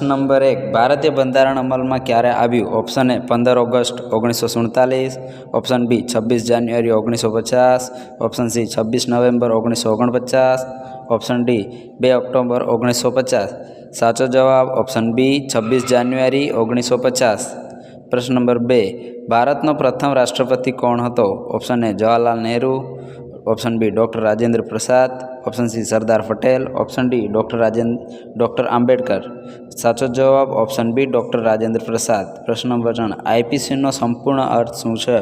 પ્રશ્ન નંબર એક, ભારતીય બંધારણ અમલમાં ક્યારે આવ્યું? ઓપ્શન એ પંદર ઓગસ્ટ ઓગણીસો સુડતાલીસ. ઓપ્શન બી છવ્વીસ જાન્યુઆરી ઓગણીસો પચાસ. ઓપ્શન સી છવ્વીસ નવેમ્બર ઓગણીસો ઓગણપચાસ. ઓપ્શન ડી બે ઓક્ટોબર ઓગણીસો પચાસ. સાચો જવાબ ઓપ્શન બી છવ્વીસ જાન્યુઆરી ઓગણીસો પચાસ. પ્રશ્ન નંબર બે, ભારતનો પ્રથમ રાષ્ટ્રપતિ કોણ હતો? Option A Jawaharlal Nehru. Option B doctor Rajendra Prasad, option C Sardar Patel, option D doctor Rajendra, doctor Ambedkar. સાચો જવાબ ઓપ્શન બી ડૉક્ટર રાજેન્દ્ર પ્રસાદ. પ્રશ્ન નંબર ત્રણ આઈપીસીનો સંપૂર્ણ અર્થ શું છે?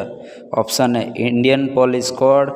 Option A, Indian police code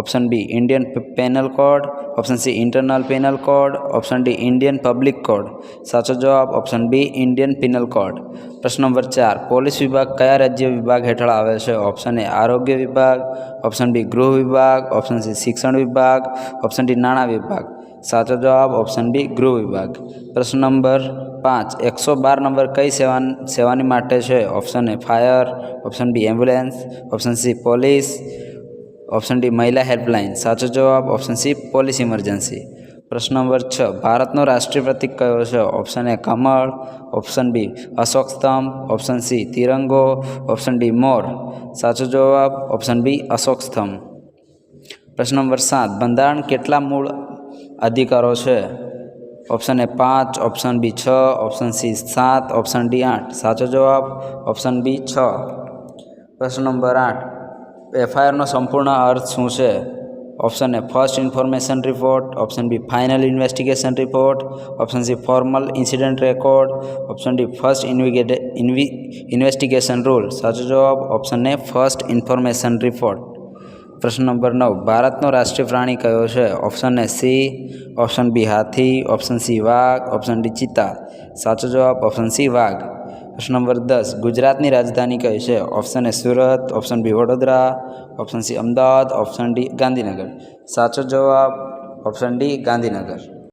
option B Indian penal code option C internal penal code option D Indian public code સાચો જવાબ option B Indian penal code પ્રશ્ન નંબર ચાર, પોલીસ વિભાગ કયા રાજ્ય વિભાગ હેઠળ આવે છે? ઓપ્શન એ આરોગ્ય વિભાગ. ઓપ્શન બી ગૃહ વિભાગ. ઓપ્શન સી શિક્ષણ વિભાગ. ઓપ્શન ડી નાણાં વિભાગ. સાચો જવાબ ઓપ્શન બી ગૃહ વિભાગ. પ્રશ્ન નંબર પાંચ, એકસો બાર નંબર કઈ સેવા, સેવાની માટે છે? Option A fire option B ambulance option C police option D મહિલા હેલ્પલાઇન સાચો જવાબ ઓપ્શન સી પોલીસ ઇમરજન્સી પ્રશ્ન નંબર છ, ભારતનો રાષ્ટ્રીય પ્રતીક કયો છે? ઓપ્શન એ કમળ. ઓપ્શન બી અશોક સ્તંભ. ઓપ્શન સી તિરંગો. ઓપ્શન ડી મોર. સાચો જવાબ ઓપ્શન બી અશોક સ્તંભ. પ્રશ્ન નંબર સાત, બંધારણ કેટલા મૂળ અધિકારો છે? ઓપ્શન એ પાંચ. ઓપ્શન બી છ. ઓપ્શન સી સાત. ઓપ્શન ડી આઠ. સાચો જવાબ ઓપ્શન બી છ. પ્રશ્ન નંબર આઠ એફઆઈઆરનો સંપૂર્ણ અર્થ શું છે? Option A first information report option B final investigation report option C formal incident record option D first investigate ઇન્વી investigation rule સાચો જવાબ option A first information report પ્રશ્ન નંબર નવ. ભારતનો રાષ્ટ્રીય પ્રાણી કયો છે? ઓપ્શન એ સી, ઓપ્શન બી હાથી, ઓપ્શન સી વાઘ, ઓપ્શન ડી ચિત્તા સાચો જવાબ ઓપ્શન સી વાઘ. પ્રશ્ન નંબર દસ. ગુજરાતની રાજધાની કઈ છે? Option A Surat, option B Vadodara, option C Ahmedabad, option D Gandhinagar. સાચો જવાબ ઓપ્શન ડી ગાંધીનગર.